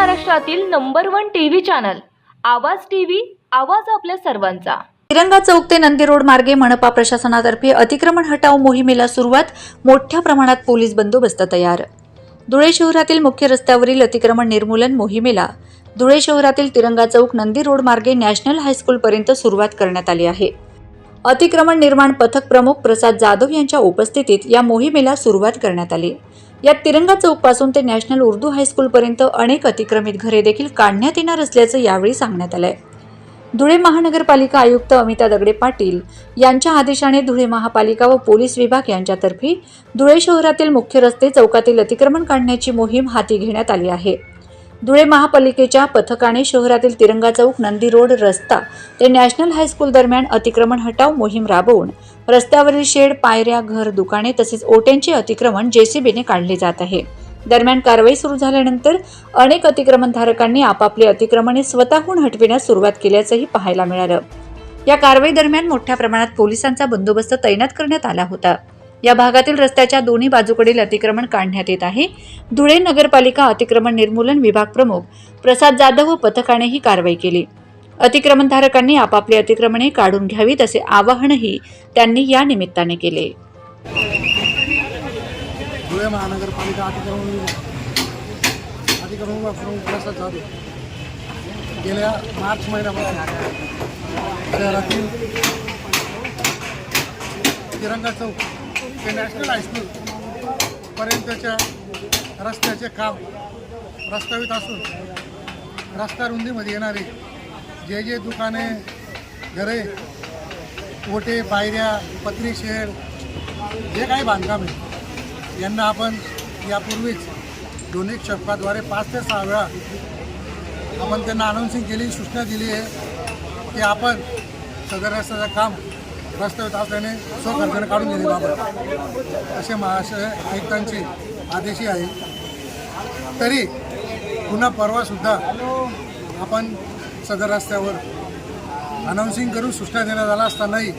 महाराष्ट्रातील number one TV channel Awaaz TV Awaaz आपल्या सर्वांचा. तिरंगा चौक ते नंदी रोड मार्गे मनपा प्रशासनातर्फे अतिक्रमण हटाव मोहिमेला सुरुवात मोठ्या प्रमाणात पोलीस बंदोबस्त तयार. धुळे शहरातील मुख्य रस्त्यावरील अतिक्रमण निर्मूलन मोहिमेला धुळे शहरातील तिरंगा चौक नंदी रोड मार्गे नॅशनल हायस्कूलपर्यंत सुरुवात करण्यात आली आहे. अतिक्रमण निर्माण पथक प्रमुख प्रसाद जाधव यांच्या उपस्थितीत या मोहिमेला सुरुवात करण्यात आली. यात तिरंगा चौकपासून ते नॅशनल उर्दू हायस्कूलपर्यंत अनेक अतिक्रमित घरे देखील काढण्यात येणार असल्याचं यावेळी सांगण्यात आलंय. धुळे महानगरपालिका आयुक्त अमिता दगडे पाटील यांच्या आदेशाने धुळे महापालिका व पोलीस विभाग यांच्यातर्फे धुळे शहरातील मुख्य रस्ते चौकातील अतिक्रमण काढण्याची मोहीम हाती घेण्यात आली आहे. धुळे महापालिकेच्या पथकाने शहरातील तिरंगा चौक नंदी रोड रस्ता ते नॅशनल हायस्कूल दरम्यान अतिक्रमण हटाव मोहीम राबवून रस्त्यावरील शेड पायऱ्या घर दुकाने तसेच ओट्यांचे अतिक्रमण जेसीबीने काढले जात आहे. दरम्यान कारवाई सुरू झाल्यानंतर अनेक अतिक्रमणधारकांनी आपापली अतिक्रमणे स्वतःहून हटविण्यास सुरुवात केल्याचंही पाहायला मिळालं. या कारवाई दरम्यान मोठ्या प्रमाणात पोलिसांचा बंदोबस्त तैनात करण्यात आला होता. या भागातील रस्त्याच्या दोन्ही बाजूकडील अतिक्रमण काढण्यात येत आहे. धुळे नगरपालिका अतिक्रमण निर्मूलन विभाग प्रमुख प्रसाद जाधव व पथकाने ही कारवाई केली. अतिक्रमणधारकांनी आपापली अतिक्रमणे काढून घ्यावीत असे आवाहनही त्यांनी या निमित्ताने केले. धुळे महानगरपालिका अतिक्रमण अतिक्रमण प्रसाद जाधव गेल्या मार्च महिन्यापासून शहरातील तिरंगा चौक ते नॅशनल हायस्कूलपर्यंतच्या रस्त्याचे काम प्रस्तावित असून रस्ता रुंदीमध्ये येणारे जे जे दुकाने घरे ओटे पायऱ्या पत्री शेड जे काही बांधकाम आहे यांना आपण यापूर्वीच दोन्ही शतकाद्वारे पाच ते सहा वेळा आपण त्यांना अनाऊन्सिंग केली सूचना दिली आहे की आपण सदर रस्त्याचं काम प्रस्तावित असल्याने स्वखर्चाने काढून घेण्याबाबत असे महाशय आयुक्तांचे आदेशही आहे. तरी पुन्हा परवासुद्धा आपण सदर रस्त्यावर अनाऊन्सिंग करून सूचना देण्यात आला असतानाही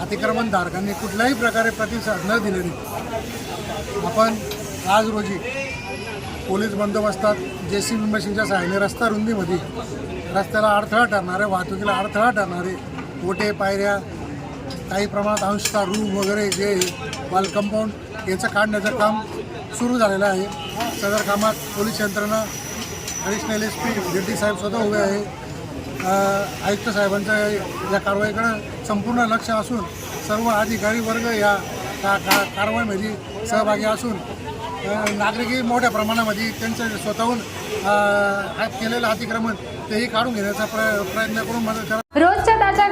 अतिक्रमणधारकांनी कुठल्याही प्रकारे प्रतिसाद न दिलेली आपण आज रोजी पोलीस बंदोबस्तात जे सी बी मशीनच्या सहाय्याने रस्ता रुंदीमध्ये रस्त्याला अडथळा ठरणारे वाहतुकीला अडथळा ठरणारे ओटे पायऱ्या काही प्रमाणात अंशता रूम वगैरे जे वाल कंपाऊंड याचं काढण्याचं काम सुरू झालेलं आहे. सदर कामात पोलीस यंत्रणा ॲडिशनल एस पी जेडी साहेब स्वतः उभे आहे. आयुक्त साहेबांचं या कारवाईकडं संपूर्ण लक्ष असून सर्व अधिकारी वर्ग या का का कारवाईमध्ये सहभागी असून नागरिकही मोठ्या प्रमाणामध्ये त्यांचं स्वतःहून केलेलं अतिक्रमण तेही काढून घेण्याचा प्र प्रयत्न करून मदत करा रोजच्या